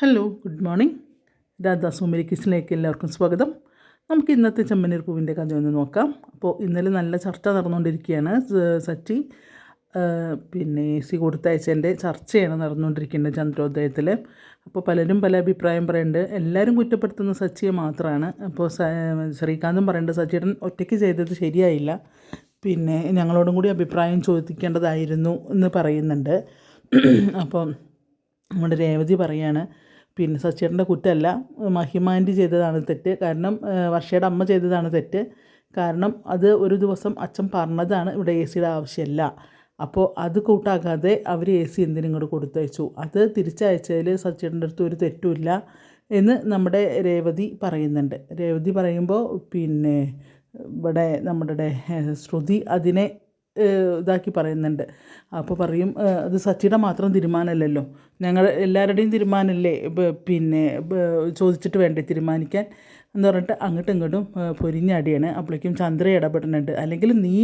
Hello good morning Radha Sumari കിച്ചണിലേക്ക് എല്ലാവർക്കും സ്വാഗതം. നമുക്ക് ഇന്നത്തെ ചെമ്മനീർ പൂവിന്റെ കഥ ഒന്ന് നോക്കാം. അപ്പോൾ ഇന്നലെ നല്ല ചർച്ച നടന്നുകൊണ്ടിരിക്കുകയാണ് സച്ചി. പിന്നെ സി കൊടുത്തയച്ചതിന്റെ ചർച്ചയാണ് നടന്നുകൊണ്ടിരിക്കുന്നത് ചന്ദ്രോദയത്തിൽ അപ്പോൾ പലരും പല അഭിപ്രായം പറയുന്നുണ്ട്. എല്ലാവരും കുറ്റപ്പെടുത്തുന്ന സച്ചിയെ മാത്രമാണ്. അപ്പോൾ ശ്രീകാന്തും പറയുന്നുണ്ട് സച്ചിയേട്ടൻ ഒറ്റയ്ക്ക് ചെയ്തത് ശരിയായില്ല. പിന്നെ ഞങ്ങളോടും കൂടി അഭിപ്രായം ചോദിക്കേണ്ടതായിരുന്നു എന്ന് പറയുന്നുണ്ട്. അപ്പം നമ്മുടെ രേവതി പറയാണ് പിന്നെ സച്ചേട്ടന്റെ കുറ്റമല്ല മഹിമാന്റെ ചെയ്തതാണ് തെറ്റ്. കാരണം വർഷയുടെ അമ്മ ചെയ്തതാണ് തെറ്റ്. കാരണം അത് ഒരു ദിവസം അച്ഛൻ പറഞ്ഞതാണ് ഇവിടെ എ സിയുടെ ആവശ്യമില്ല. അപ്പോൾ അത് കൂട്ടാക്കാതെ അവർ എ സി എന്തിനും ഇങ്ങോട്ട് കൊടുത്തയച്ചു. അത് തിരിച്ചയച്ചതിൽ സച്ചേട്ടന്റെ അടുത്ത് ഒരു തെറ്റുമില്ല എന്ന് നമ്മുടെ രേവതി പറയുന്നുണ്ട്. രേവതി പറയുമ്പോൾ പിന്നെ ഇവിടെ നമ്മുടെ ശ്രുതി അതിനെ ഇതാക്കി പറയുന്നുണ്ട്. അപ്പോൾ പറയും അത് സച്ചിയുടെ മാത്രം തീരുമാനമല്ലല്ലോ. ഞങ്ങൾ എല്ലാവരുടെയും തീരുമാനമല്ലേ? പിന്നെ ചോദിച്ചിട്ട് വേണ്ടേ തീരുമാനിക്കാൻ? എന്ന് പറഞ്ഞിട്ട് അങ്ങോട്ടും ഇങ്ങോട്ടും പൊരിഞ്ഞടിയാണ് അപ്പോഴേക്കും ചന്ദ്ര ഇടപെടുന്നുണ്ട്. അല്ലെങ്കിൽ നീ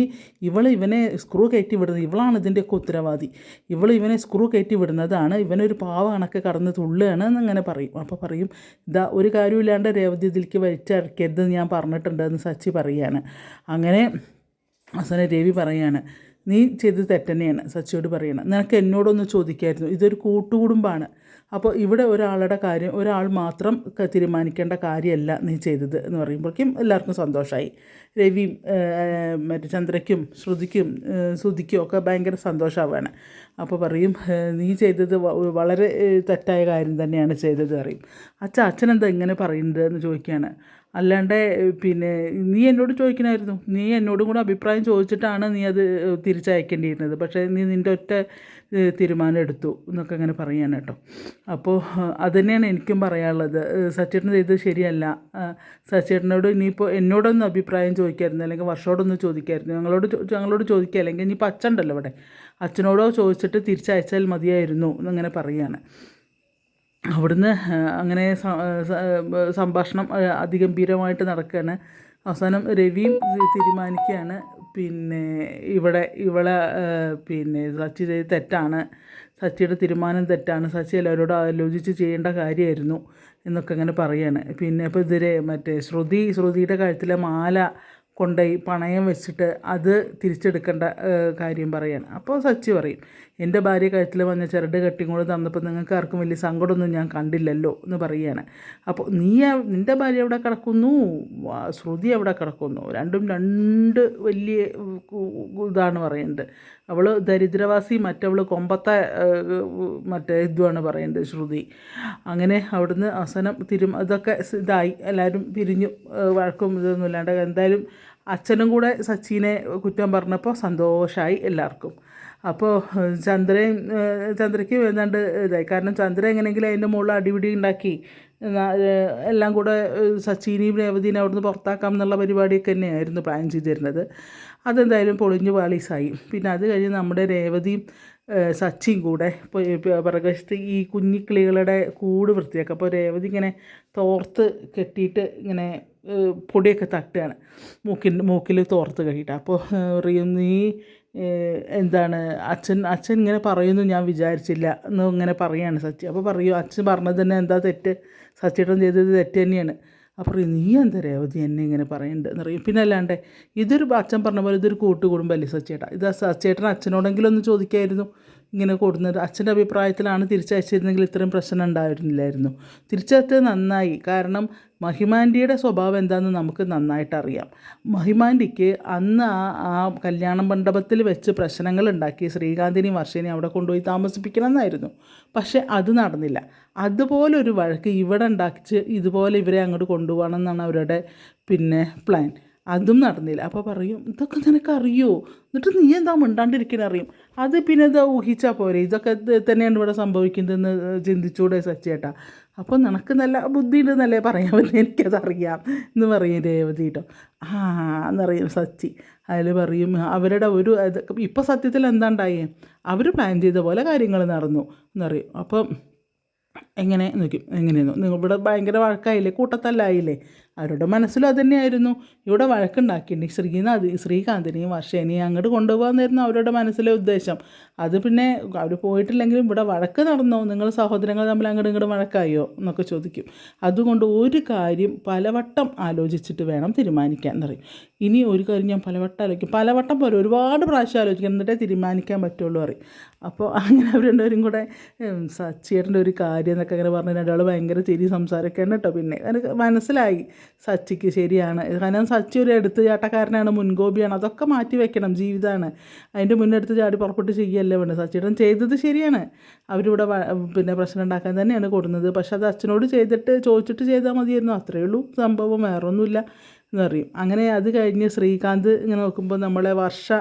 ഇവൾ ഇവനെ സ്ക്രൂ കയറ്റി വിടുന്നത് ഇവളാണ് ഇതിന്റെയൊക്കെ ഉത്തരവാദി. ഇവൾ ഇവനെ സ്ക്രൂ കയറ്റി വിടുന്നതാണ് ഇവനൊരു പാവ കണക്ക് കടന്ന് തുള്ളുകയാണ് എന്നങ്ങനെ പറയും. അപ്പോൾ പറയും ഇതാ ഒരു കാര്യമില്ലാണ്ട് രേവതി ഇതിലേക്ക് വലിച്ചടക്കരുത് ഞാൻ പറഞ്ഞിട്ടുണ്ട് എന്ന് സച്ചി പറയുകയാണ് അങ്ങനെ അവസാനം രവി പറയാണ് നീ ചെയ്തത് തെറ്റന്നെയാണ് സച്ചിയോട് പറയണം. നിനക്ക് എന്നോടൊന്ന് ചോദിക്കായിരുന്നു ഇതൊരു കൂട്ടുകുടുംബമാണ് അപ്പോൾ ഇവിടെ ഒരാളുടെ കാര്യം ഒരാൾ മാത്രം തീരുമാനിക്കേണ്ട കാര്യമല്ല നീ ചെയ്തത് എന്ന് പറയുമ്പോഴേക്കും എല്ലാവർക്കും സന്തോഷമായി രവിയും മറ്റേ ചന്ദ്രയ്ക്കും ശ്രുതിക്കും ശ്രുതിക്കും ഒക്കെ ഭയങ്കര സന്തോഷമാവാണ് അപ്പോൾ പറയും നീ ചെയ്തത് വളരെ തെറ്റായ കാര്യം തന്നെയാണ് ചെയ്തത് പറയും. അച്ഛൻ അച്ഛനെന്താ ഇങ്ങനെ പറയുന്നത്? എന്ന് ചോദിക്കുകയാണ്. അല്ലാണ്ട് പിന്നെ നീ എന്നോട് ചോദിക്കണമായിരുന്നു നീ എന്നോടും കൂടെ അഭിപ്രായം ചോദിച്ചിട്ടാണ് നീ അത് തിരിച്ചയക്കേണ്ടിയിരുന്നത്. പക്ഷേ നീ നിന്റെ ഒറ്റ തീരുമാനം എടുത്തു എന്നൊക്കെ അങ്ങനെ പറയാണ് കേട്ടോ. അപ്പോൾ അത് തന്നെയാണ് എനിക്കും പറയാനുള്ളത്. സച്ചേട്ടൻ ഇത് ശരിയല്ല. സച്ചേട്ടനോട് ഇനിയിപ്പോൾ എന്നോടൊന്ന് അഭിപ്രായം ചോദിക്കായിരുന്നു. അല്ലെങ്കിൽ വർഷോടൊന്ന് ചോദിക്കായിരുന്നു. ഞങ്ങളോട് ഞങ്ങളോട് ചോദിക്കുക. അല്ലെങ്കിൽ ഇനിയിപ്പോൾ അച്ഛനുണ്ടല്ലോ ഇവിടെ. അച്ഛനോടോ ചോദിച്ചിട്ട് തിരിച്ചയച്ചാൽ മതിയായിരുന്നു എന്നങ്ങനെ പറയുകയാണ്. അവിടുന്ന് അങ്ങനെ സംഭാഷണം അതിഗംഭീരമായിട്ട് നടക്കുകയാണ് അവസാനം രവിയും തീരുമാനിക്കുകയാണ്. പിന്നെ ഇവിടെ ഇവളെ പിന്നെ സച്ചി ചെയ്ത് തെറ്റാണ്. സച്ചിയുടെ തീരുമാനം തെറ്റാണ്. സച്ചി എല്ലാവരോടും ആലോചിച്ച് ചെയ്യേണ്ട കാര്യമായിരുന്നു എന്നൊക്കെ അങ്ങനെ പറയാണ്. പിന്നെ ഇപ്പോൾ ഇതിരെ മറ്റേ ശ്രുതി ശ്രുതിയുടെ കഴുത്തിലെ മാല കൊണ്ടുപോയി പണയം വെച്ചിട്ട് അത് തിരിച്ചെടുക്കേണ്ട കാര്യം പറയാണ്. അപ്പോൾ സച്ചി പറയും എന്റെ ഭാര്യ കഴുത്തിൽ വന്ന ചിരട് കെട്ടിയും കൂടെ തന്നപ്പോൾ നിങ്ങൾക്ക് ആർക്കും വലിയ സങ്കടമൊന്നും ഞാൻ കണ്ടില്ലല്ലോ എന്ന് പറയുകയാണ് അപ്പോൾ നീ നിന്റെ ഭാര്യ എവിടെ കിടക്കുന്നു? ശ്രുതി എവിടെ കിടക്കുന്നു? രണ്ടും രണ്ട് വലിയ ഇതാണ് പറയുന്നത് അവൾ ദരിദ്രവാസി മറ്റവൾ കൊമ്പത്തെ മറ്റേ ഇതുമാണ് പറയുന്നത് ശ്രുതി. അങ്ങനെ അവിടുന്ന് അവസാനം തിരും അതൊക്കെ ഇതായി. എല്ലാവരും പിരിഞ്ഞു വഴക്കും ഇതൊന്നും ഇല്ലാണ്ട് എന്തായാലും അച്ഛനും കൂടെ സച്ചിനെ കുറ്റം പറഞ്ഞപ്പോൾ സന്തോഷമായി എല്ലാവർക്കും. അപ്പോൾ ചന്ദ്രയും ചന്ദ്രയ്ക്ക് ഏതാണ്ട് ഇതായി. കാരണം ചന്ദ്ര എങ്ങനെയെങ്കിലും അതിന്റെ മുകളിൽ അടിപിടി ഉണ്ടാക്കി എല്ലാം കൂടെ സച്ചിനെയും രേവതിനെ അവിടുന്ന് പുറത്താക്കാം എന്നുള്ള പരിപാടിയൊക്കെ തന്നെയായിരുന്നു പ്ലാൻ ചെയ്തിരുന്നത്. അതെന്തായാലും പൊളിഞ്ഞ് പാളീസായി. പിന്നെ അത് കഴിഞ്ഞ് നമ്മുടെ രേവതിയും സച്ചിയും കൂടെ പ്രകശത്ത് ഈ കുഞ്ഞിക്കിളികളുടെ കൂട് വൃത്തിയാക്കുക. അപ്പോൾ രേവതി ഇങ്ങനെ തോർത്ത് കെട്ടിയിട്ട് ഇങ്ങനെ പൊടിയൊക്കെ തട്ടുകയാണ്. മൂക്കിൻ മൂക്കിൽ തോർത്ത് കെട്ടിയിട്ട്. അപ്പോൾ റിയും നീ എന്താണ് അച്ഛൻ അച്ഛൻ ഇങ്ങനെ പറയുന്നു ഞാൻ വിചാരിച്ചില്ല എന്ന് ഇങ്ങനെ പറയുകയാണ് സച്ചി. അപ്പോൾ പറയൂ അച്ഛൻ പറഞ്ഞത് തന്നെ എന്താ തെറ്റ്? സച്ചിയുടെ ചെയ്തത് തെറ്റ് തന്നെയാണ്. അപ്പോൾ നീ എന്താ രേവതി എന്നെ ഇങ്ങനെ പറയുന്നുണ്ട് എന്ന് പറയും. പിന്നെ അല്ലാണ്ട് ഇതൊരു അച്ഛൻ പറഞ്ഞ പോലെ ഇതൊരു കൂട്ടുകുടുംബമല്ലേ സച്ചേട്ടാ? ഇത് സച്ചേട്ടൻ അച്ഛനോടെങ്കിലും ഒന്ന് ചോദിക്കായിരുന്നു. ഇങ്ങനെ കൊടുന്നത്. അച്ഛന്റെ അഭിപ്രായത്തിലാണ് തിരിച്ചയച്ചിരുന്നെങ്കിൽ ഇത്രയും പ്രശ്നം ഉണ്ടായിരുന്നില്ലായിരുന്നു. തിരിച്ചയച്ചത് നന്നായി. കാരണം മഹിമാന്റിയുടെ സ്വഭാവം എന്താണെന്ന് നമുക്ക് നന്നായിട്ട് അറിയാം മഹിമാന്റിക്ക് അന്ന് ആ ആ കല്യാണ മണ്ഡപത്തിൽ വെച്ച് പ്രശ്നങ്ങൾ ഉണ്ടാക്കി ശ്രീകാന്തിനെയും വർഷേനെയും അവിടെ കൊണ്ടുപോയി താമസിപ്പിക്കണം എന്നായിരുന്നു പക്ഷേ അത് നടന്നില്ല. അതുപോലൊരു വഴക്ക് ഇവിടെ ഉണ്ടാക്കിച്ച് ഇതുപോലെ ഇവരെ അങ്ങോട്ട് കൊണ്ടുപോകണം എന്നാണ് അവരുടെ പിന്നെ പ്ലാൻ. അതും നടന്നില്ല. അപ്പോൾ പറയും ഇതൊക്കെ നിനക്കറിയോ? എന്നിട്ട് നീ എന്താ മിണ്ടാണ്ടിരിക്കുന്ന അറിയും. അത് പിന്നെ ഇത് ഊഹിച്ചാൽ പോരെ. ഇതൊക്കെ ഇത് തന്നെയാണ് ഇവിടെ സംഭവിക്കുന്നതെന്ന് ചിന്തിച്ചൂടെ സച്ചേട്ടാ അപ്പോൾ നിനക്ക് നല്ല ബുദ്ധി ഉണ്ടെന്നല്ലേ പറയാൻ പറ്റും. എനിക്കതറിയാം എന്ന് പറയും രേവതി കേട്ടോ ആ എന്നറിയും സച്ചി. അതിൽ പറയും അവരുടെ ഒരു ഇപ്പോൾ സത്യത്തിൽ എന്താ ഉണ്ടായേ? അവർ പ്ലാൻ ചെയ്ത പോലെ കാര്യങ്ങൾ നടന്നു. എന്നറിയും. അപ്പം എങ്ങനെ നോക്കും എങ്ങനെയെന്നു. നിങ്ങൾ ഇവിടെ ഭയങ്കര വഴക്കായില്ലേ? കൂട്ടത്തല്ലായില്ലേ? അവരുടെ മനസ്സിലും അത് തന്നെയായിരുന്നു. ഇവിടെ വഴക്കുണ്ടാക്കിയിട്ടുണ്ട്. ശ്രീനാഥ് ശ്രീകാന്തിനെയും വർഷേനെയും അങ്ങോട്ട് കൊണ്ടുപോകാമെന്നായിരുന്നു അവരുടെ മനസ്സിലെ ഉദ്ദേശം. അത് പിന്നെ അവർ പോയിട്ടില്ലെങ്കിലും ഇവിടെ വഴക്ക് നടന്നോ? നിങ്ങൾ സഹോദരങ്ങൾ തമ്മിൽ അങ്ങോട്ട് ഇങ്ങോട്ട് വഴക്കായോ? എന്നൊക്കെ ചോദിക്കും. അതുകൊണ്ട് ഒരു കാര്യം പലവട്ടം ആലോചിച്ചിട്ട് വേണം തീരുമാനിക്കാൻ എന്നറിയും ഇനി ഒരു കാര്യം ഞാൻ പലവട്ടം ആലോചിക്കും. പലവട്ടം പോലെ ഒരുപാട് പ്രാവശ്യം ആലോചിക്കാം. എന്നിട്ടേ തീരുമാനിക്കാൻ പറ്റുള്ളൂ അറിയും അപ്പോൾ അങ്ങനെ അവർ രണ്ടുപേരും കൂടെ ഉം, സച്ചിയേട്ടന്റെ ഒരു കാര്യം എന്നൊക്കെ അങ്ങനെ പറഞ്ഞ് രണ്ടാൾ ഭയങ്കര ചിരി സംസാരമൊക്കെയാണ് കേട്ടോ. പിന്നെ മനസ്സിലായി. സച്ചിക്ക് ശരിയാണ്. കാരണം സച്ചി ഒരു എടുത്ത് ചാട്ടക്കാരനാണ് മുൻകോപിയാണ്. അതൊക്കെ മാറ്റി വെക്കണം ജീവിതമാണ് അതിന്റെ മുന്നെടുത്ത് ചാടി പുറപ്പെട്ട് ചെയ്യല്ലേ വേണ്ടത്. സച്ചിയുടെ ചെയ്തത് ശരിയാണ്. അവരിവിടെ പിന്നെ പ്രശ്നം ഉണ്ടാക്കാൻ തന്നെയാണ് കൊടുക്കുന്നത് പക്ഷെ അത് അച്ഛനോട് ചെയ്തിട്ട് ചോദിച്ചിട്ട് ചെയ്താൽ മതിയായിരുന്നു. അത്രയേ ഉള്ളൂ സംഭവം. വേറൊന്നുമില്ല എന്ന് പറയും. അങ്ങനെ അത് കഴിഞ്ഞ് ശ്രീകാന്ത് ഇങ്ങനെ നോക്കുമ്പോൾ നമ്മളെ വർഷ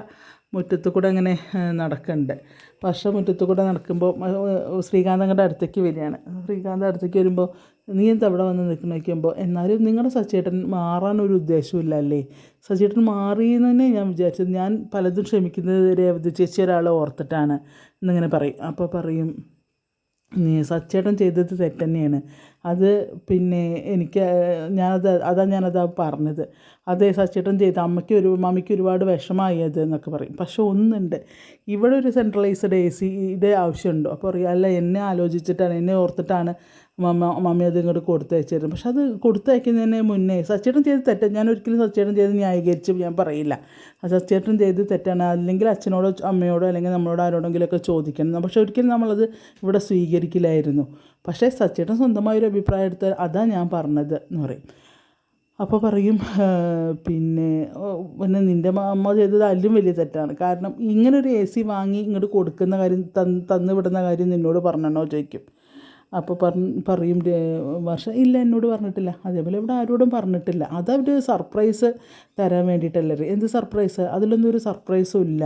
മുറ്റത്ത് കൂടെ അങ്ങനെ നടക്കുന്നുണ്ട് വർഷ മുറ്റത്ത് കൂടെ നടക്കുമ്പോൾ ശ്രീകാന്ത് അങ്ങോട്ട് അടുത്തേക്ക് വരികയാണ്. ശ്രീകാന്ത് അടുത്തേക്ക് വരുമ്പോൾ നീ എന്താ അവിടെ വന്ന് നിൽക്കുന്ന വയ്ക്കുമ്പോൾ എന്നാലും നിങ്ങളുടെ സച്ചേട്ടൻ മാറാനൊരു ഉദ്ദേശമില്ല അല്ലേ? സച്ചേട്ടൻ മാറി എന്ന് തന്നെ ഞാൻ വിചാരിച്ചത്. ഞാൻ പലതും ക്ഷമിക്കുന്നത് രേവതി ചേച്ചി ഒരാളെ ഓർത്തിട്ടാണ് എന്നിങ്ങനെ പറയും. അപ്പോൾ പറയും നീ സച്ചേട്ടൻ ചെയ്തത് തെറ്റ് തന്നെയാണ് അത് പിന്നെ എനിക്ക് ഞാനത് അതാ ഞാനത് പറഞ്ഞത്. അതേ സച്ചേട്ടൻ ചെയ്ത അമ്മയ്ക്ക് ഒരു മമ്മിക്ക് ഒരുപാട് വിഷമായി അത് എന്നൊക്കെ പറയും. പക്ഷെ ഒന്നുണ്ട്. ഇവിടെ ഒരു സെൻട്രലൈസ്ഡ് എ സിയുടെ ആവശ്യമുണ്ടോ. അപ്പോൾ അല്ല എന്നെ ആലോചിച്ചിട്ടാണ് എന്നെ ഓർത്തിട്ടാണ് മമ്മ മമ്മി അത് ഇങ്ങോട്ട് കൊടുത്തയച്ചിരുന്നു. പക്ഷെ അത് കൊടുത്തയക്കുന്നതിന് മുന്നേ സച്ചേട്ടൻ ചെയ്ത് തെറ്റാണ് ഞാൻ ഒരിക്കലും സച്ചേട്ടൻ ചെയ്ത് ന്യായീകരിച്ച് ഞാൻ പറയില്ല. ആ സച്ചേട്ടൻ ചെയ്ത് തെറ്റാണ്. അല്ലെങ്കിൽ അച്ഛനോടോ അമ്മയോടോ അല്ലെങ്കിൽ നമ്മളോട് ആരോടെങ്കിലുമൊക്കെ ചോദിക്കണം. പക്ഷെ ഒരിക്കലും നമ്മളത് ഇവിടെ സ്വീകരിക്കില്ലായിരുന്നു. പക്ഷേ സച്ചേട്ടൻ സ്വന്തമായ ഒരു അഭിപ്രായം എടുത്താൽ അതാണ് ഞാൻ പറഞ്ഞത് എന്ന് പറയും. അപ്പോൾ പറയും പിന്നെ പിന്നെ നിന്റെ അമ്മ ചെയ്തത് അതിലും വലിയ തെറ്റാണ്. കാരണം ഇങ്ങനൊരു എ സി വാങ്ങി ഇങ്ങോട്ട് കൊടുക്കുന്ന കാര്യം തന്ന് തന്നു വിടുന്ന കാര്യം നിന്നോട് പറഞ്ഞോ ചോദിക്കും. അപ്പോൾ പറഞ്ഞ് പറയും വർഷ ഇല്ല എന്നോട് പറഞ്ഞിട്ടില്ല. അതേപോലെ ഇവിടെ ആരോടും പറഞ്ഞിട്ടില്ല. അതവർ സർപ്രൈസ് തരാൻ വേണ്ടിയിട്ടല്ലേ? എന്ത് സർപ്രൈസ് അതിലൊന്നും ഒരു സർപ്രൈസും ഇല്ല.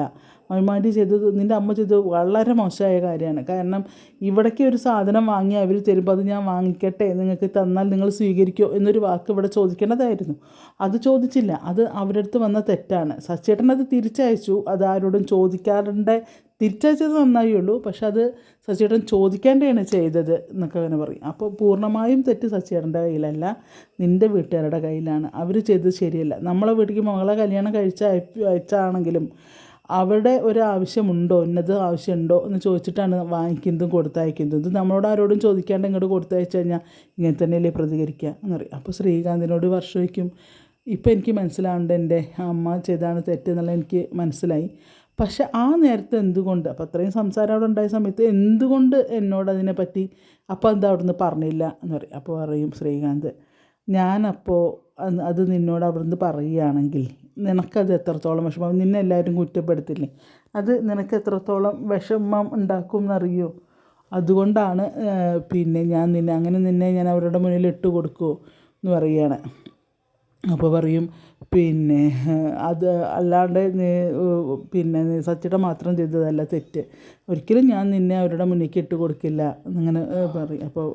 മൈമാണ്ടി ചെയ്തത് നിന്റെ അമ്മ ചെയ്തത് വളരെ മോശമായ കാര്യമാണ്. കാരണം ഇവിടേക്ക് ഒരു സാധനം വാങ്ങി അവർ തരുമ്പോൾ അത് ഞാൻ വാങ്ങിക്കട്ടെ നിങ്ങൾക്ക് തന്നാൽ നിങ്ങൾ സ്വീകരിക്കുമോ എന്നൊരു വാക്ക് ഇവിടെ ചോദിക്കേണ്ടതായിരുന്നു. അത് ചോദിച്ചില്ല. അത് അവരുടെ അടുത്ത് വന്ന തെറ്റാണ്. സച്ചേട്ടൻ അത് തിരിച്ചയച്ചു. അത് ആരോടും ചോദിക്കാറുണ്ട്. തിരിച്ചയച്ചത് നന്നായി ഉള്ളൂ. പക്ഷെ അത് സച്ചേട്ടൻ ചോദിക്കേണ്ടതാണ് ചെയ്തത് എന്നൊക്കെ അങ്ങനെ പറയും. അപ്പോൾ പൂർണമായും തെറ്റ് സച്ചേട്ടന്റെ കയ്യിലല്ല നിന്റെ വീട്ടുകാരുടെ കയ്യിലാണ്. അവർ ചെയ്തത് ശരിയല്ല. നമ്മളെ വീട്ടിലേക്ക് മകളെ കല്യാണം കഴിച്ച അയച്ചാണെങ്കിലും അവിടെ ഒരു ആവശ്യമുണ്ടോ ഇന്നത് ആവശ്യമുണ്ടോ? എന്ന് ചോദിച്ചിട്ടാണ് വാങ്ങിക്കുന്നതും കൊടുത്തയക്കുന്നതും. ഇത് നമ്മളോട് ആരോടും ചോദിക്കാണ്ട് ഇങ്ങോട്ട് കൊടുത്തയച്ചു കഴിഞ്ഞാൽ ഇങ്ങനെ തന്നെയല്ലേ പ്രതികരിക്കുക എന്നറിയാം. അപ്പോൾ ശ്രീകാന്തിനോട് വർഷവയ്ക്കും ഇപ്പം എനിക്ക് മനസ്സിലാവേണ്ട എന്റെ അമ്മ ചെയ്താണ് തെറ്റ് എന്നുള്ള എനിക്ക് മനസ്സിലായി. പക്ഷെ ആ നേരത്തെ എന്തുകൊണ്ട്? അപ്പോൾ അത്രയും സംസാരം അവിടെ ഉണ്ടായ സമയത്ത് എന്തുകൊണ്ട് എന്നോട് അതിനെപ്പറ്റി അപ്പോൾ എന്താ അവിടുന്ന് പറഞ്ഞില്ല എന്ന് പറയും അപ്പോൾ പറയും ശ്രീകാന്ത് ഞാനപ്പോൾ അത് നിന്നോട് അവിടുന്ന് പറയുകയാണെങ്കിൽ നിനക്കത് എത്രത്തോളം വിഷമം? നിന്നെ എല്ലാവരും കുറ്റപ്പെടുത്തില്ലേ? അത് നിനക്ക് എത്രത്തോളം വിഷമം ഉണ്ടാക്കും എന്നറിയോ? അതുകൊണ്ടാണ് പിന്നെ ഞാൻ നിന്നെ അങ്ങനെ നിന്നെ ഞാൻ അവരുടെ മുന്നിൽ ഇട്ട് കൊടുക്കുമോ എന്ന് പറയുകയാണ്. അപ്പോൾ പറയും പിന്നെ അത് അല്ലാണ്ട് പിന്നെ സച്ചിട മാത്രം ചെയ്തതല്ല തെറ്റ്. ഒരിക്കലും ഞാൻ നിന്നെ അവരുടെ മുന്നിലേക്ക് ഇട്ട് കൊടുക്കില്ല എന്നിങ്ങനെ പറയും. അപ്പോൾ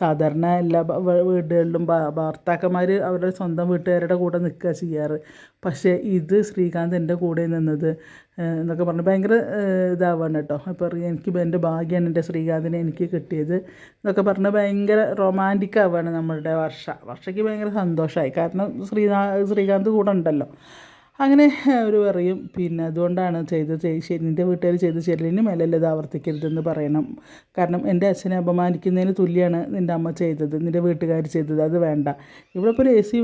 സാധാരണ എല്ലാ വീടുകളിലും ഭർത്താക്കന്മാർ അവരുടെ സ്വന്തം വീട്ടുകാരുടെ കൂടെ നിൽക്കുക ചെയ്യാറ്. പക്ഷേ ഇത് ശ്രീകാന്ത് എന്റെ കൂടെ നിന്നത് എന്നൊക്കെ പറഞ്ഞ് ഭയങ്കര ഇതാവാണ് കേട്ടോ. അപ്പോൾ എനിക്ക് എന്റെ ഭാഗ്യമാണ് എന്റെ ശ്രീകാന്തിനെ എനിക്ക് കിട്ടിയത് എന്നൊക്കെ പറഞ്ഞ് ഭയങ്കര റൊമാന്റിക് ആവുകയാണ് നമ്മളുടെ വർഷ. വർഷയ്ക്ക് ഭയങ്കര സന്തോഷമായി കാരണം ശ്രീനാ ശ്രീകാന്ത് കൂടെ ഉണ്ടല്ലോ. അങ്ങനെ അവർ പറയും പിന്നെ അതുകൊണ്ടാണ് ചെയ്ത നിന്റെ വീട്ടുകാർ ചെയ്ത ചെല്ലിനും മേലല്ല ഇത് ആവർത്തിക്കരുതെന്ന് പറയണം. കാരണം എന്റെ അച്ഛനെ അപമാനിക്കുന്നതിന് തുല്യമാണ് നിന്റെ അമ്മ ചെയ്തത് നിന്റെ വീട്ടുകാർ ചെയ്തത്. അത് വേണ്ട. ഇവിടെ ഇപ്പോൾ ഒരു എ സി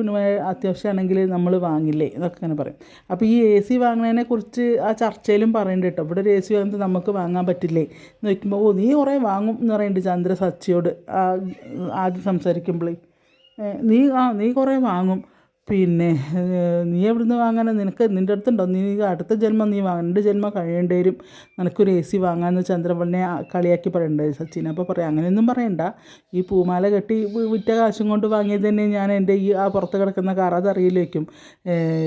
അത്യാവശ്യമാണെങ്കിൽ നമ്മൾ വാങ്ങില്ലേ എന്നൊക്കെ അങ്ങനെ പറയും. അപ്പോൾ ഈ എ സി വാങ്ങുന്നതിനെ കുറിച്ച് ആ ചർച്ചയിലും പറയുന്നുണ്ട് കേട്ടോ. ഇവിടെ ഒരു എ സി വാങ്ങുന്നത് നമുക്ക് വാങ്ങാൻ പറ്റില്ലേ എന്ന് വയ്ക്കുമ്പോൾ ഓ നീ കുറേ വാങ്ങും എന്ന് പറയുന്നുണ്ട് ചന്ദ്ര സച്ചിയോട് ആദ്യം സംസാരിക്കുമ്പോൾ നീ ആ നീ കുറേ വാങ്ങും. പിന്നെ നീ എവിടുന്ന് വാങ്ങാൻ നിനക്ക് നിന്റെ അടുത്തുണ്ടോ? നീ അടുത്ത ജന്മം നീ വാങ്ങ. രണ്ട് ജന്മം കഴിയേണ്ടി വരും. നിനക്കൊരു എ സി വാങ്ങാമെന്ന് ചന്ദ്രവളിനെ കളിയാക്കി പറയണ്ടേ സച്ചിൻ അപ്പോൾ പറയാം. അങ്ങനെയൊന്നും പറയണ്ട. ഈ പൂമാല കെട്ടി വിറ്റ കാശും കൊണ്ട് വാങ്ങിയത് തന്നെ ഞാൻ എന്റെ ഈ ആ പുറത്ത് കിടക്കുന്ന കാർ അതറിയില്ലേക്കും.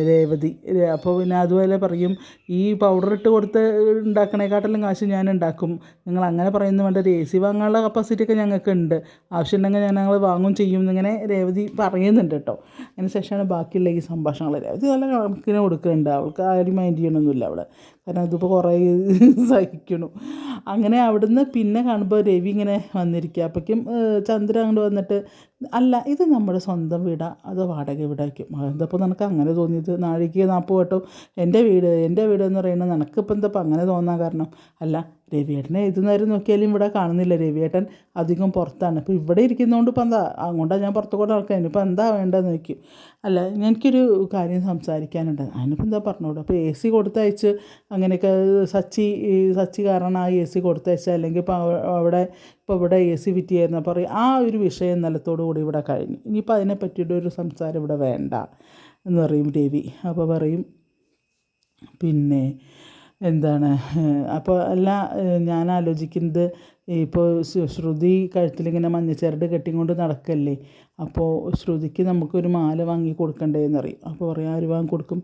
രേവതി. അപ്പോൾ പിന്നെ അതുപോലെ പറയും ഈ പൗഡർ ഇട്ട് കൊടുത്ത് ഉണ്ടാക്കണേക്കാട്ടിലും കാശ് ഞാൻ ഉണ്ടാക്കും. നിങ്ങൾ അങ്ങനെ പറയുന്നു വേണ്ട. ഒരു എ സി വാങ്ങാനുള്ള കപ്പാസിറ്റി ഒക്കെ ഞങ്ങൾക്ക് ഉണ്ട് ആവശ്യമുണ്ടെങ്കിൽ ഞാൻ ഞങ്ങൾ വാങ്ങും ചെയ്യും എന്നിങ്ങനെ രേവതി പറയുന്നുണ്ട് കേട്ടോ. അതിന് ശേഷമാണ് ബാക്കിയുള്ള ഈ സംഭാഷണങ്ങൾ അത് നല്ല കണക്കിന് കൊടുക്കുന്നുണ്ട് അവൾക്ക് ആരും മൈൻഡ് ചെയ്യണമൊന്നുമില്ല അവൾ കാരണം ഇതിപ്പോൾ കുറേ സഹിക്കണു. അങ്ങനെ അവിടുന്ന് പിന്നെ കാണുമ്പോൾ രവി ഇങ്ങനെ വന്നിരിക്കുക അപ്പോഴേക്കും ചന്ദ്ര അങ്ങോട്ട് വന്നിട്ട് അല്ല ഇത് നമ്മുടെ സ്വന്തം വീടാ. അത് വാടക വീടായിരിക്കും. എന്തപ്പോൾ നിനക്ക് അങ്ങനെ തോന്നിയത്? നാഴിക്ക് നാൽപ്പത് വട്ടം? എന്റെ വീട് എന്റെ വീട് എന്ന് പറയുന്നത് നിനക്കിപ്പോൾ എന്തപ്പോൾ അങ്ങനെ തോന്നാൻ കാരണം? അല്ല രവിയേട്ടനെ ഏത് നേരം നോക്കിയാലും ഇവിടെ കാണുന്നില്ല. രവിയേട്ടൻ അധികം പുറത്താണ്. ഇപ്പോൾ ഇവിടെ ഇരിക്കുന്നതുകൊണ്ട് ഇപ്പം എന്താ? അങ്ങോട്ടാണ് ഞാൻ പുറത്തു കൂടെ നടക്കാൻ ഇനിയിപ്പോൾ എന്താ വേണ്ടതെന്ന് നോക്കും അല്ല എനിക്കൊരു കാര്യം സംസാരിക്കാനുണ്ട്. അതിനിപ്പോൾ എന്താ പറഞ്ഞോളൂ? അപ്പോൾ എ സി കൊടുത്തയച്ച് അങ്ങനെയൊക്കെ സച്ചി സച്ചി കാരണം ആ എ സി കൊടുത്തയച്ച അല്ലെങ്കിൽ ഇപ്പോൾ അവിടെ ഇപ്പോൾ ഇവിടെ എ സി ഫിറ്റ് ചെയ്യുന്ന പറയും ആ ഒരു വിഷയം നിലത്തോടു കൂടി ഇവിടെ കഴിഞ്ഞു. ഇനിയിപ്പോൾ അതിനെ പറ്റിയിട്ട് ഒരു സംസാരം ഇവിടെ വേണ്ട എന്ന് പറയും രവി അപ്പോൾ പറയും പിന്നെ എന്താണ്? അപ്പോൾ അല്ല ഞാൻ ആലോചിക്കുന്നത് ഇപ്പോൾ ശ്രുതി കഴുത്തിലിങ്ങനെ മഞ്ഞച്ചരട് കെട്ടിക്കൊണ്ട് നടക്കല്ലേ? അപ്പോൾ ശ്രുതിക്ക് നമുക്കൊരു മാല വാങ്ങി കൊടുക്കണ്ടേ എന്നറിയും അപ്പോൾ പറയാം ആര് വാങ്ങി കൊടുക്കും?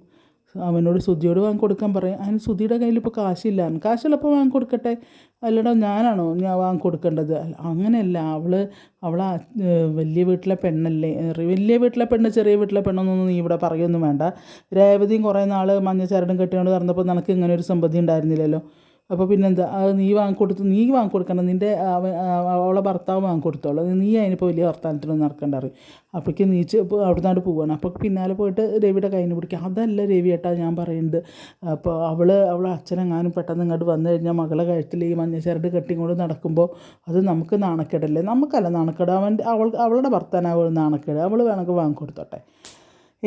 അവനോട് സുധിയോട് വാങ്ങി കൊടുക്കാൻ പറയും. അതിന് സുധിയുടെ കയ്യിൽ ഇപ്പോൾ കാശില്ല. കാശുള്ളപ്പോൾ വാങ്ങി കൊടുക്കട്ടെ? അല്ലടാ ഞാനാണോ ഞാൻ വാങ്ങി കൊടുക്കേണ്ടത്? അങ്ങനെയല്ല. അവൾ അവൾ വലിയ വീട്ടിലെ പെണ്ണല്ലേ. വലിയ വീട്ടിലെ പെണ്ണ് ചെറിയ വീട്ടിലെ പെണ്ണൊന്നും നീ ഇവിടെ പറയൊന്നും വേണ്ട. രേവതിയും കുറേ നാൾ മഞ്ഞ ചരടും കെട്ടിയോണ്ട് നടന്നപ്പോൾ നിനക്ക് ഇങ്ങനെ ഒരു സമ്പതി ഉണ്ടായിരുന്നില്ലല്ലോ. അപ്പോൾ പിന്നെന്താ? അത് നീ വാങ്ങിക്കൊടുത്ത് നീ വാങ്ങിക്കൊടുക്കണം നിന്റെ അവളെ ഭർത്താവ് വാങ്ങിക്കൊടുത്തോളൂ. നീ അതിനിപ്പോൾ വലിയ വർത്തമാനത്തിനൊന്നും നടക്കേണ്ട അറിയും അപ്പോഴേക്കും നീ ഇപ്പോൾ അവിടുന്നാണ്ട് പോവുകയാണ് അപ്പോൾ പിന്നാലെ പോയിട്ട് രവിയുടെ കയ്യിൽ പിടിക്കുക അതല്ല രവി ഏട്ടാ ഞാൻ പറയുന്നത് അപ്പോൾ അവൾ അവളെ അച്ഛനെങ്ങാനും പെട്ടെന്ന് ഇങ്ങോട്ട് വന്നു കഴിഞ്ഞാൽ മകളെ കഴുത്തിൽ ഈ മഞ്ഞ കെട്ടി കൊണ്ട് നടക്കുമ്പോൾ അത് നമുക്ക് നാണക്കേടല്ലേ? നമുക്കല്ല നാണക്കേട്. അവൻ അവൾ അവളുടെ ഭർത്താനാവ് നാണക്കേട്. അവൾ വേണമെങ്കിൽ വാങ്ങിക്കൊടുത്തോട്ടെ.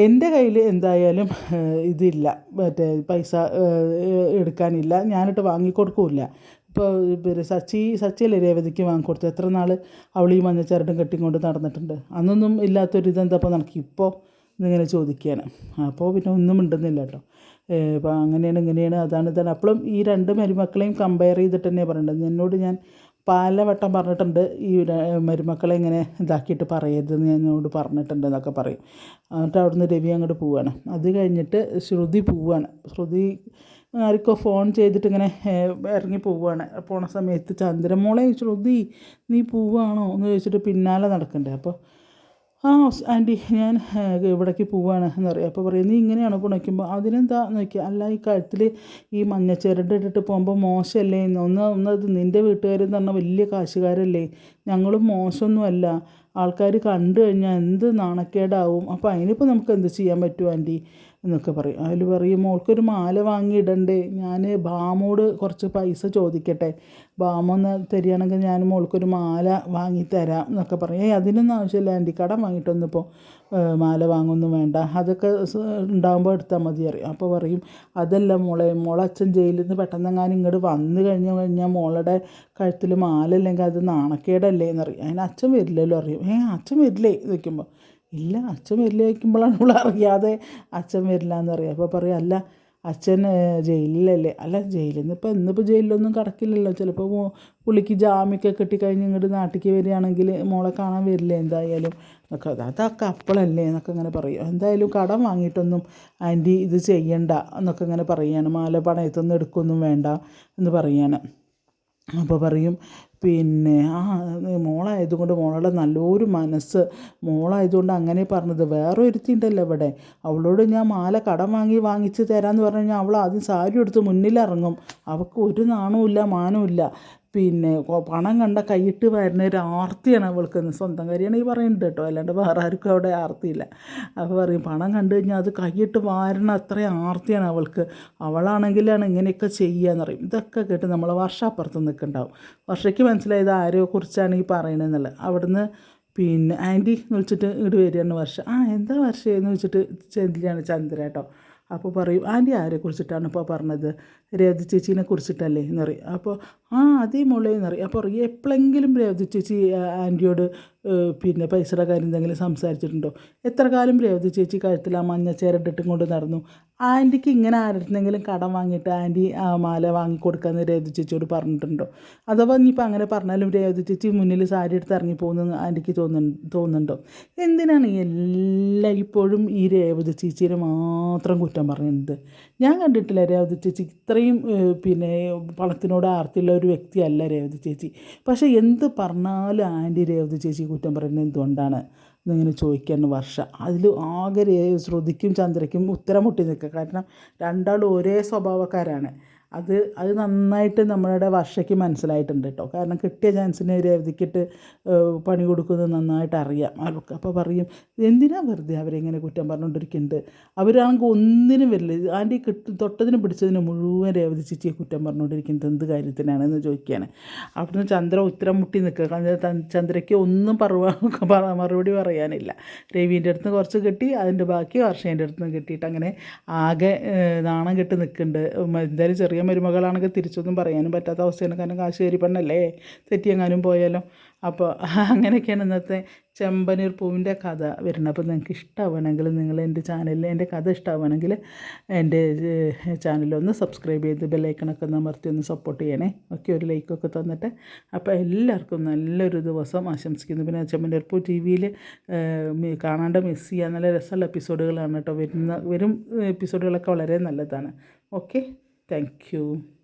എന്റെ കയ്യിൽ എന്തായാലും ഇതില്ല. മറ്റേ പൈസ എടുക്കാനില്ല. ഞാനിട്ട് വാങ്ങിക്കൊടുക്കില്ല. ഇപ്പോൾ പിന്നെ സച്ചി സച്ചിയല്ലേ രേവതിക്ക് വാങ്ങിക്കൊടുത്തു എത്ര നാൾ അവൾ ഈ മഞ്ഞച്ചരടും കെട്ടിക്കൊണ്ട് നടന്നിട്ടുണ്ട്? അന്നൊന്നും ഇല്ലാത്തൊരു ഇതെന്താ ഇപ്പോൾ എന്നിങ്ങനെ ചോദിക്കുകയാണ് അപ്പോൾ പിന്നെ ഒന്നും മിണ്ടുന്നില്ല കേട്ടോ. അപ്പോൾ അങ്ങനെയാണ് ഇങ്ങനെയാണ് അതാണ് ഇതാണ്. അപ്പോഴും ഈ രണ്ട് മരുമക്കളെയും കമ്പയർ ചെയ്തിട്ട് തന്നെ പറയേണ്ടത് എന്നോട് ഞാൻ പലവട്ടം പറഞ്ഞിട്ടുണ്ട് ഈ മരുമക്കളെ ഇങ്ങനെ ഇതാക്കിയിട്ട് പറയരുതെന്ന് ഞാൻ എന്നോട് പറഞ്ഞിട്ടുണ്ട് എന്നൊക്കെ പറയും. എന്നിട്ട് അവിടുന്ന് രവി അങ്ങോട്ട് പോവുകയാണ് അത് കഴിഞ്ഞിട്ട് ശ്രുതി പോവുകയാണ് ശ്രുതി ആർക്കോ ഫോൺ ചെയ്തിട്ട് ഇങ്ങനെ ഇറങ്ങി പോവുകയാണ് പോണ സമയത്ത് ചന്ദ്രമോളെ ശ്രുതി നീ പോവുകയാണോ എന്ന് ചോദിച്ചിട്ട് പിന്നാലെ നടക്കണ്ടേ. അപ്പോൾ ആ ആന്റി ഞാൻ ഇവിടേക്ക് പോവാണ് എന്ന് പറയും അപ്പോൾ പറയും നീ ഇങ്ങനെയാണ് പുണയ്ക്കുമ്പോൾ അതിനെന്താ നോക്കിയാൽ അല്ല ഈ കഴുത്തിൽ ഈ മഞ്ഞച്ചരട് ഇട്ടിട്ട് പോകുമ്പോൾ മോശമല്ലേ ഒന്ന് ഒന്നത് നിന്റെ വീട്ടുകാരെന്ന് പറഞ്ഞാൽ വലിയ കാശുകാരല്ലേ? ഞങ്ങളും മോശമൊന്നുമല്ല. ആൾക്കാർ കണ്ടു കഴിഞ്ഞാൽ എന്ത് നാണക്കേടാവും. അപ്പോൾ അതിനിപ്പോൾ നമുക്ക് എന്ത് ചെയ്യാൻ പറ്റും ആന്റി? എന്നൊക്കെ പറയും. അതിൽ പറയും മോൾക്കൊരു മാല വാങ്ങിയിടണ്ടേ. ഞാൻ ബാമോട് കുറച്ച് പൈസ ചോദിക്കട്ടെ. ബാമൊന്ന് തരികയാണെങ്കിൽ ഞാൻ മോൾക്കൊരു മാല വാങ്ങി തരാം എന്നൊക്കെ പറയും. ഏയ് അതിനൊന്നും ആവശ്യമില്ല. ആന്റി കടം വാങ്ങിയിട്ടൊന്നും ഇപ്പോൾ മാല വാങ്ങൊന്നും വേണ്ട. അതൊക്കെ ഉണ്ടാകുമ്പോൾ എടുത്താൽ മതി അറിയാം അപ്പോൾ പറയും അതല്ല മോളെ മോളെ അച്ഛൻ ജയിലിൽ നിന്ന് പെട്ടെന്നെങ്ങാനും ഇങ്ങോട്ട് വന്നു കഴിഞ്ഞു കഴിഞ്ഞാൽ മോളുടെ കഴുത്തിൽ മാല അല്ലെങ്കിൽ അത് നാണക്കേടല്ലേ എന്നറിയും അതിന് അച്ഛൻ വരില്ലല്ലോ അറിയും ഏ അച്ഛൻ വരില്ലേ? നിൽക്കുമ്പോൾ ഇല്ല അച്ഛൻ വരില്ല വയ്ക്കുമ്പോഴാണ് നമ്മൾ അറിയാതെ അച്ഛൻ വരില്ല എന്ന് പറയുക. അപ്പോൾ പറയും അല്ല അച്ഛൻ ജയിലിലല്ലേ? അല്ല ജയിലിൽ നിന്ന് ഇപ്പോൾ ഇന്നിപ്പോൾ ജയിലിലൊന്നും കിടക്കില്ലല്ലോ. ചിലപ്പോൾ പുള്ളിക്ക് ജാമ്യമൊക്കെ കിട്ടിക്കഴിഞ്ഞ് ഇങ്ങോട്ട് നാട്ടിലേക്ക് വരികയാണെങ്കിൽ മോളെ കാണാൻ വരില്ല എന്തായാലും. എന്നൊക്കെ അതൊക്കെ അപ്പോഴല്ലേ എന്നൊക്കെ ഇങ്ങനെ പറയും. എന്തായാലും കടം വാങ്ങിയിട്ടൊന്നും ആന്റി ഇത് ചെയ്യണ്ട എന്നൊക്കെ ഇങ്ങനെ പറയുകയാണ് മാല പണയത്തൊന്നും എടുക്കൊന്നും വേണ്ട എന്ന് പറയുകയാണ് അപ്പോൾ പറയും പിന്നെ ആ മോളായതുകൊണ്ട് മോളുടെ നല്ലൊരു മനസ്സ്. മോളായതുകൊണ്ട് അങ്ങനെ പറഞ്ഞത്. വേറെ ഒരുത്തി ഉണ്ടല്ലോ ഇവിടെ. അവളോട് ഞാൻ മാല കടം വാങ്ങി വാങ്ങിച്ച് തരാമെന്ന് പറഞ്ഞു കഴിഞ്ഞാൽ അവൾ ആദ്യം സാരി എടുത്ത് മുന്നിലിറങ്ങും. അവൾക്ക് ഒരു നാണവും മാനവും പിന്നെ പണം കണ്ട കൈയിട്ട് വരുന്ന ഒരു ആർത്തിയാണ് അവൾക്ക് സ്വന്തം കാര്യമാണ് ഈ പറയുന്നത് കേട്ടോ. അല്ലാണ്ട് വേറെ ആർക്കും അവിടെ ആർത്തിയില്ല. അപ്പോൾ പറയും പണം കണ്ടു കഴിഞ്ഞാൽ അത് കൈയിട്ട് വാരണ അത്രയും ആർത്തിയാണ് അവൾക്ക്. അവളാണെങ്കിലാണ് ഇങ്ങനെയൊക്കെ ചെയ്യുകയെന്ന് പറയും. ഇതൊക്കെ കേട്ട് നമ്മൾ വർഷാപ്പുറത്ത് നിൽക്കുന്നുണ്ടാവും വർഷയ്ക്ക് മനസ്സിലായത് ആരെയോ കുറിച്ചാണ് ഈ പറയണതെന്നുള്ളത് അവിടുന്ന് പിന്നെ ആന്റി എന്ന് വിളിച്ചിട്ട് ഇങ്ങോട്ട് വരികയാണ് വർഷ. ആ എന്താ വർഷം? എന്ന് വെച്ചിട്ട് ചെല്ലിയാണ് ചന്ദ്ര കേട്ടോ. അപ്പോൾ പറയും ആന്റി ആരെ കുറിച്ചിട്ടാണ് ഇപ്പോൾ പറഞ്ഞത്? രേവതി ചേച്ചീനെ കുറിച്ചിട്ടല്ലേ എന്ന് അപ്പോൾ ആ അതേ മോളെ എന്ന് അപ്പോൾ പറയും എപ്പോഴെങ്കിലും രേവതി ചേച്ചി ആന്റിയോട് പിന്നെ പൈസയുടെ കാര്യം എന്തെങ്കിലും സംസാരിച്ചിട്ടുണ്ടോ? എത്ര കാലം രേവതി ചേച്ചി കഴുത്തിൽ ആ മഞ്ഞ ചേരട്ടിട്ടും കൊണ്ട് നടന്നു? ആന്റിക്ക് ഇങ്ങനെ ആരുടെങ്കിലും കടം വാങ്ങിയിട്ട് ആന്റി ആ മാല വാങ്ങിക്കൊടുക്കാമെന്ന് രേവതി ചേച്ചിയോട് പറഞ്ഞിട്ടുണ്ടോ? അഥവാ ഇനിയിപ്പോൾ അങ്ങനെ പറഞ്ഞാലും രേവതി ചേച്ചി മുന്നിൽ സാരി എടുത്ത് ഇറങ്ങി പോകുന്നെന്ന് ആന്റിക്ക് തോന്നുന്നു തോന്നുന്നുണ്ടോ? എന്തിനാണ് എല്ലാ ഇപ്പോഴും ഈ രേവതി ചേച്ചീനെ മാത്രം കുറ്റം പറയുന്നത് ഞാൻ കണ്ടിട്ടില്ല രേവതി ചേച്ചി ഇത്രയും പിന്നെ പണത്തിനോട് ആർത്തിയുള്ള ഒരു വ്യക്തിയല്ല രേവതി ചേച്ചി. പക്ഷേ എന്ത് പറഞ്ഞാലും ആന്റി രേവതി ചേച്ചി കുറ്റം പറയുന്നത് എന്തുകൊണ്ടാണ്? എന്നിങ്ങനെ ചോദിക്കാൻ വർഷ. അതിൽ ആകെ ശ്രുതിക്കും ചന്ദ്രയ്ക്കും ഉത്തരം മുട്ടി നിൽക്കുക. കാരണം രണ്ടാളും ഒരേ സ്വഭാവക്കാരാണ്. അത് അത് നന്നായിട്ട് നമ്മളുടെ വർഷയ്ക്ക് മനസ്സിലായിട്ടുണ്ട് കേട്ടോ കാരണം കിട്ടിയ ചാൻസിന് രേവതിക്കിട്ട് ഏഹ്, പണി കൊടുക്കുന്നത് നന്നായിട്ട് അറിയാം അവർക്ക് അപ്പോൾ പറയും എന്തിനാ വെറുതെ അവരെങ്ങനെ കുറ്റം പറഞ്ഞുകൊണ്ടിരിക്കുന്നത് അവരാണെങ്കിൽ ഒന്നിനും വരില്ല. ആന്റെ കിട്ടി തൊട്ടതിന് പിടിച്ചതിന് മുഴുവൻ രേവതി ചിച്ചിയെ കുറ്റം പറഞ്ഞുകൊണ്ടിരിക്കുന്നത് എന്ത് കാര്യത്തിനാണെന്ന് ചോദിക്കുകയാണ് അവിടുന്ന് ചന്ദ്ര ഉത്തരം മുട്ടി നിൽക്കുക. ചന്ദ്രയ്ക്ക് ഒന്നും പറവാ പറ- മറുപടി പറയാനില്ല. രവീന്റെ അടുത്ത് കുറച്ച് കിട്ടി അതിന്റെ ബാക്കി വർഷേന്റെ അടുത്ത് നിന്ന് കിട്ടിയിട്ട് അങ്ങനെ ആകെ നാണം കെട്ട് നിൽക്കുന്നുണ്ട് എന്തായാലും ചെറിയ മരുമകളാണെങ്കിൽ തിരിച്ചൊന്നും പറയാനും പറ്റാത്ത അവസ്ഥയാണ്. കാരണം കാശുകേരി പെണ്ണല്ലേ തെറ്റിയെങ്ങാനും പോയാലോ? അപ്പോൾ അങ്ങനെയൊക്കെയാണ് ഇന്നത്തെ ചെമ്പനീർ പൂവിന്റെ കഥ വരുന്നത്. അപ്പോൾ നിങ്ങൾക്ക് ഇഷ്ടമാവണമെങ്കിൽ നിങ്ങൾ എന്റെ ചാനലിൽ എന്റെ കഥ ഇഷ്ടമാവണമെങ്കിൽ എന്റെ ചാനലൊന്ന് സബ്സ്ക്രൈബ് ചെയ്ത് ബെല്ലൈക്കണൊക്കെ ഒന്ന് അമർത്തി ഒന്ന് സപ്പോർട്ട് ചെയ്യണേ. ഒക്കെ ഒരു ലൈക്കൊക്കെ തന്നിട്ട് അപ്പോൾ എല്ലാവർക്കും നല്ലൊരു ദിവസം ആശംസിക്കുന്നു. പിന്നെ ചെമ്പനീർ പൂ ടി വിയിൽ കാണാണ്ട് മിസ് ചെയ്യാൻ നല്ല രസമുള്ള എപ്പിസോഡുകളാണ് കേട്ടോ വരുന്ന വരും എപ്പിസോഡുകളൊക്കെ വളരെ നല്ലതാണ്. ഓക്കെ. Thank you.